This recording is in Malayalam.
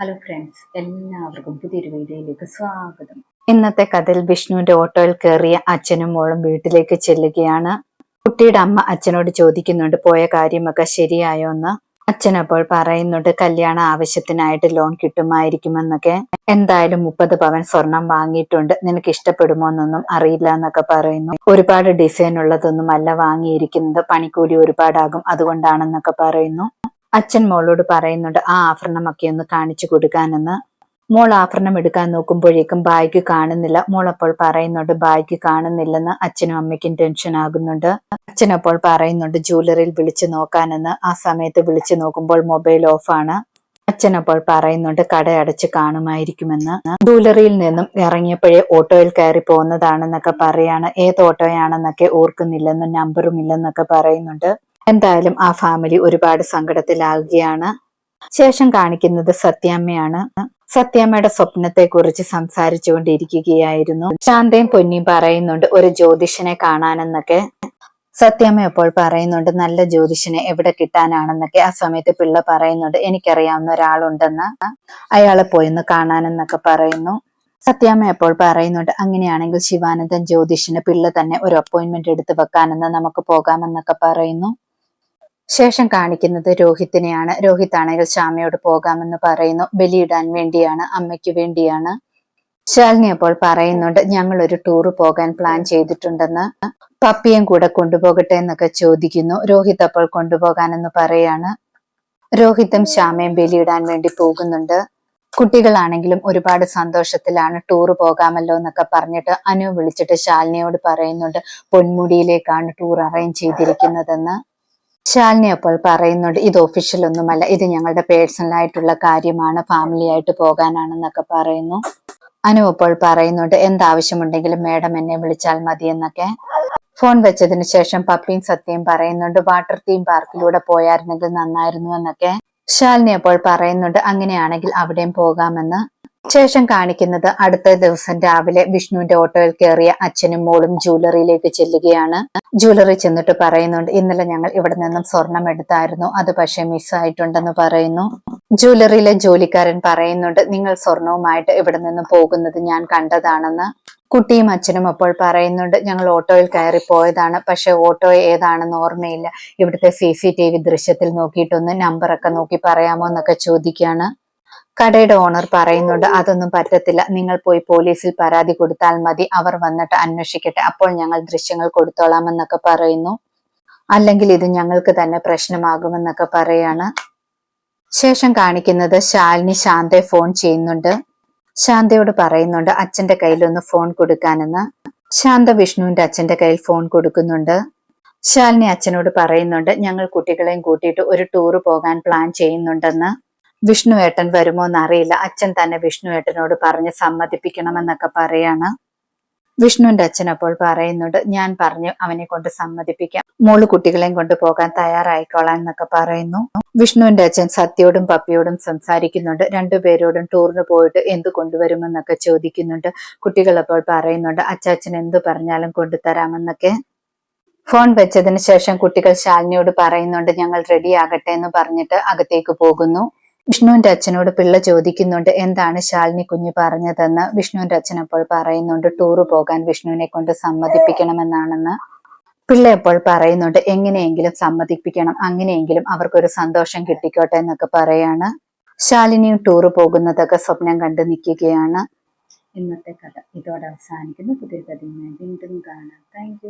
ഹലോ ഫ്രണ്ട്സ് എല്ലാവർക്കും പുതിയൊരു വീഡിയോയിലേക്ക് സ്വാഗതം. ഇന്നത്തെ കഥയിൽ വിഷ്ണുവിന്റെ ഓട്ടോയിൽ കയറിയ അച്ഛനും മോളും വീട്ടിലേക്ക് ചെല്ലുകയാണ്. കുട്ടിയുടെ അമ്മ അച്ഛനോട് ചോദിക്കുന്നുണ്ട് പോയ കാര്യമൊക്കെ ശരിയായോ എന്ന്. അച്ഛൻ അപ്പോൾ പറയുന്നുണ്ട് കല്യാണ ആവശ്യത്തിനായിട്ട് ലോൺ കിട്ടുമായിരിക്കുമെന്നൊക്കെ. എന്തായാലും മുപ്പത് പവൻ സ്വർണം വാങ്ങിയിട്ടുണ്ട്. നിനക്ക് ഇഷ്ടപ്പെടുമോ എന്നൊന്നും അറിയില്ല എന്നൊക്കെ പറയുന്നു. ഒരുപാട് ഡിസൈൻ ഉള്ളതൊന്നും അല്ല വാങ്ങിയിരിക്കുന്നത്. പണിക്കൂലി ഒരുപാടാകും അതുകൊണ്ടാണെന്നൊക്കെ പറയുന്നു. അച്ഛൻ മോളോട് പറയുന്നുണ്ട് ആ ആഭരണമൊക്കെ ഒന്ന് കാണിച്ചു കൊടുക്കാനെന്ന്. മോൾ ആഭരണം എടുക്കാൻ നോക്കുമ്പോഴേക്കും ബാഗ് കാണുന്നില്ല. മോൾ അപ്പോൾ പറയുന്നുണ്ട് ബാഗ് കാണുന്നില്ലെന്ന് അച്ഛനും അമ്മയ്ക്കും ടെൻഷൻ ആകുന്നുണ്ട്. അച്ഛൻ അപ്പോൾ പറയുന്നുണ്ട് ജ്വല്ലറിയിൽ വിളിച്ചു നോക്കാനെന്ന്. ആ സമയത്ത് വിളിച്ചു നോക്കുമ്പോൾ മൊബൈൽ ഓഫാണ് അച്ഛൻ അപ്പോൾ പറയുന്നുണ്ട് കട അടച്ച് കാണുമായിരിക്കുമെന്ന്. ജ്വല്ലറിയിൽ നിന്നും ഇറങ്ങിയപ്പോഴേ ഓട്ടോയിൽ കയറി പോകുന്നതാണെന്നൊക്കെ പറയാണ്. ഏത് ഓട്ടോയാണെന്നൊക്കെ ഓർക്കുന്നില്ലെന്നും നമ്പറും ഇല്ലെന്നൊക്കെ പറയുന്നുണ്ട്. എന്തായാലും ആ ഫാമിലി ഒരുപാട് സങ്കടത്തിലാകുകയാണ് ശേഷം കാണിക്കുന്നത് സത്യാമ്മയാണ്. സത്യാമ്മയുടെ സ്വപ്നത്തെ കുറിച്ച് സംസാരിച്ചുകൊണ്ടിരിക്കുകയായിരുന്നു. ശാന്തയും പൊന്നിയും പറയുന്നുണ്ട് ഒരു ജ്യോതിഷനെ കാണാനെന്നൊക്കെ. സത്യാമ്മ അപ്പോൾ പറയുന്നുണ്ട് നല്ല ജ്യോതിഷനെ എവിടെ കിട്ടാനാണെന്നൊക്കെ. ആ സമയത്ത് പിള്ള പറയുന്നുണ്ട് എനിക്കറിയാവുന്ന ഒരാളുണ്ടെന്ന്. അയാളെ പോയിന്ന് കാണാനെന്നൊക്കെ പറയുന്നു. സത്യാമ്മ അപ്പോൾ പറയുന്നുണ്ട് അങ്ങനെയാണെങ്കിൽ ശിവാനന്ദൻ ജ്യോതിഷന് പിള്ള തന്നെ ഒരു അപ്പോയിന്റ്മെന്റ് എടുത്ത് വെക്കാനെന്ന് നമുക്ക് പോകാമെന്നൊക്കെ പറയുന്നു. ശേഷം കാണിക്കുന്നത് രോഹിത്തിനെയാണ്. രോഹിത് ആണെങ്കിൽ ശ്യാമയോട് പോകാമെന്ന് പറയുന്നു. ബലിയിടാൻ വേണ്ടിയാണ് അമ്മയ്ക്ക് വേണ്ടിയാണ്. ശാലിനി അപ്പോൾ പറയുന്നുണ്ട് ഞങ്ങൾ ഒരു ടൂർ പോകാൻ പ്ലാൻ ചെയ്തിട്ടുണ്ടെന്ന്. പപ്പിയും കൂടെ കൊണ്ടുപോകട്ടെ എന്നൊക്കെ ചോദിക്കുന്നു. രോഹിത് അപ്പോൾ കൊണ്ടുപോകാനെന്ന് പറയാണ്. രോഹിത്തും ശ്യാമയും ബലിയിടാൻ വേണ്ടി പോകുന്നുണ്ട്. കുട്ടികളാണെങ്കിലും ഒരുപാട് സന്തോഷത്തിലാണ് ടൂർ പോകാമല്ലോ എന്നൊക്കെ പറഞ്ഞിട്ട് അനു വിളിച്ചിട്ട് ശാലിനിയോട് പറയുന്നുണ്ട് പൊന്മുടിയിലേക്കാണ് ടൂർ അറേഞ്ച് ചെയ്തിരിക്കുന്നതെന്ന്. ശാലിനി അപ്പോൾ പറയുന്നുണ്ട് ഇത് ഒഫീഷ്യൽ ഒന്നുമല്ല ഇത് ഞങ്ങളുടെ പേഴ്സണൽ ആയിട്ടുള്ള കാര്യമാണ് ഫാമിലി ആയിട്ട് പോകാനാണെന്നൊക്കെ പറയുന്നു. അനു അപ്പോൾ പറയുന്നുണ്ട് എന്താവശ്യമുണ്ടെങ്കിലും മേഡം എന്നെ വിളിച്ചാൽ മതി എന്നൊക്കെ. ഫോൺ വെച്ചതിന് ശേഷം പപ്പിയും സത്യം പറയുന്നുണ്ട് വാട്ടർ തീം പാർക്കിലൂടെ പോയായിരുന്നെങ്കിൽ നന്നായിരുന്നു എന്നൊക്കെ. ശാലിനി അപ്പോൾ പറയുന്നുണ്ട് അങ്ങനെയാണെങ്കിൽ അവിടെയും പോകാമെന്ന്. ശേഷം കാണിക്കുന്നത് അടുത്ത ദിവസം രാവിലെ വിഷ്ണുവിന്റെ ഓട്ടോയിൽ കയറിയ അച്ഛനും മോളും ജ്വല്ലറിയിലേക്ക് ചെല്ലുകയാണ്. ജ്വല്ലറി ചെന്നിട്ട് പറയുന്നുണ്ട് ഇന്നലെ ഞങ്ങൾ ഇവിടെ നിന്നും സ്വർണം എടുത്തായിരുന്നു അത് പക്ഷേ മിസ്സായിട്ടുണ്ടെന്ന് പറയുന്നു. ജ്വല്ലറിയിലെ ജോലിക്കാരൻ പറയുന്നുണ്ട് നിങ്ങൾ സ്വർണവുമായിട്ട് ഇവിടെ നിന്നും പോകുന്നത് ഞാൻ കണ്ടതാണെന്ന്. കുട്ടിയും അച്ഛനും അപ്പോൾ പറയുന്നുണ്ട് ഞങ്ങൾ ഓട്ടോയിൽ കയറി പോയതാണ് പക്ഷെ ഓട്ടോ ഏതാണെന്ന് ഓർമ്മയില്ല. ഇവിടുത്തെ സി സി ടി വി ദൃശ്യത്തിൽ നോക്കിയിട്ടൊന്ന് നമ്പറൊക്കെ നോക്കി പറയാമോ എന്നൊക്കെ ചോദിക്കുകയാണ്. കടയുടെ ഓണർ പറയുന്നുണ്ട് അതൊന്നും പറ്റത്തില്ല. നിങ്ങൾ പോയി പോലീസിൽ പരാതി കൊടുത്താൽ മതി. അവർ വന്നിട്ട് അന്വേഷിക്കട്ടെ. അപ്പോൾ ഞങ്ങൾ ദൃശ്യങ്ങൾ കൊടുത്തോളാമെന്നൊക്കെ പറയുന്നു. അല്ലെങ്കിൽ ഇത് ഞങ്ങൾക്ക് തന്നെ പ്രശ്നമാകുമെന്നൊക്കെ പറയാണ്. ശേഷം കാണിക്കുന്നത് ശാലിനി ശാന്തയെ ഫോൺ ചെയ്യുന്നുണ്ട്. ശാന്തയോട് പറയുന്നുണ്ട് അച്ഛന്റെ കയ്യിൽ ഒന്ന് ഫോൺ കൊടുക്കാനെന്ന്. ശാന്ത വിഷ്ണുവിന്റെ അച്ഛന്റെ കയ്യിൽ ഫോൺ കൊടുക്കുന്നുണ്ട്. ശാലിനി അച്ഛനോട് പറയുന്നുണ്ട് ഞങ്ങൾ കുട്ടികളെയും കൂട്ടിയിട്ട് ഒരു ടൂർ പോകാൻ പ്ലാൻ ചെയ്യുന്നുണ്ടെന്ന്. വിഷ്ണു ഏട്ടൻ വരുമോ എന്നറിയില്ല. അച്ഛൻ തന്നെ വിഷ്ണു ഏട്ടനോട് പറഞ്ഞ് സമ്മതിപ്പിക്കണമെന്നൊക്കെ പറയാണ്. വിഷ്ണുവിന്റെ അച്ഛൻ അപ്പോൾ പറയുന്നുണ്ട് ഞാൻ പറഞ്ഞു അവനെ കൊണ്ട് സമ്മതിപ്പിക്കാം. മോൾ കുട്ടികളെയും കൊണ്ട് പോകാൻ തയ്യാറായിക്കോളാം എന്നൊക്കെ പറയുന്നു. വിഷ്ണുവിന്റെ അച്ഛൻ സത്യയോടും പപ്പിയോടും സംസാരിക്കുന്നുണ്ട്. രണ്ടുപേരോടും ടൂറിന് പോയിട്ട് എന്ത് കൊണ്ടുവരുമെന്നൊക്കെ ചോദിക്കുന്നുണ്ട്. കുട്ടികൾ അപ്പോൾ പറയുന്നുണ്ട് അച്ചാച്ചൻ എന്തു പറഞ്ഞാലും കൊണ്ടുതരാമെന്നൊക്കെ. ഫോൺ വെച്ചതിന് ശേഷം കുട്ടികൾ ശാലിനിയോട് പറയുന്നുണ്ട് ഞങ്ങൾ റെഡി ആകട്ടെ എന്ന് പറഞ്ഞിട്ട് അകത്തേക്ക് പോകുന്നു. വിഷ്ണുവിന്റെ അച്ഛനോട് പിള്ള ചോദിക്കുന്നുണ്ട് എന്താണ് ശാലിനി കുഞ്ഞ് പറഞ്ഞതെന്ന്? വിഷ്ണുവിന്റെ അച്ഛൻ അപ്പോൾ പറയുന്നുണ്ട് ടൂറ് പോകാൻ വിഷ്ണുവിനെ കൊണ്ട് സമ്മതിപ്പിക്കണമെന്നാണെന്ന്. പിള്ള അപ്പോൾ പറയുന്നുണ്ട് എങ്ങനെയെങ്കിലും സമ്മതിപ്പിക്കണം അങ്ങനെയെങ്കിലും അവർക്കൊരു സന്തോഷം കിട്ടിക്കോട്ടെ എന്നൊക്കെ പറയാണ്. ശാലിനിയും ടൂറ് പോകുന്നതൊക്കെ സ്വപ്നം കണ്ടു നിൽക്കുകയാണ്. ഇന്നത്തെ കഥ ഇതോടെ അവസാനിക്കുന്നു. പുതിയ കഥയുമായി വീണ്ടും കാണാം. താങ്ക്